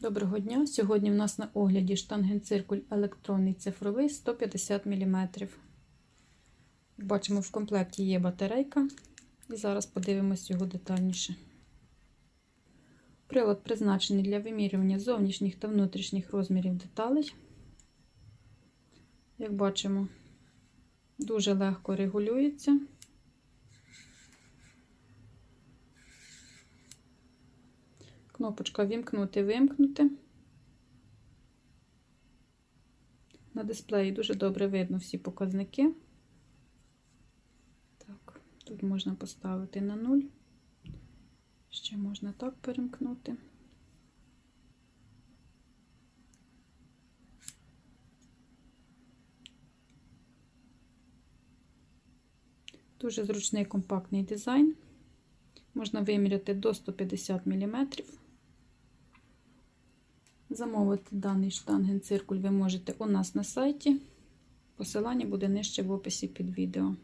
Доброго дня! Сьогодні в нас на огляді штангенциркуль електронний цифровий 150 мм. Бачимо, в комплекті є батарейка, і зараз подивимось його детальніше. Прилад призначений для вимірювання зовнішніх та внутрішніх розмірів деталей. Як бачимо, дуже легко регулюється. Кнопочка вімкнути, вимкнути. На дисплеї дуже добре видно всі показники. Так, тут можна поставити на 0. Ще можна так перемкнути. Дуже зручний компактний дизайн. Можна виміряти до 150 мм. Замовити даний штангенциркуль ви можете у нас на сайті. Посилання буде нижче в описі під відео.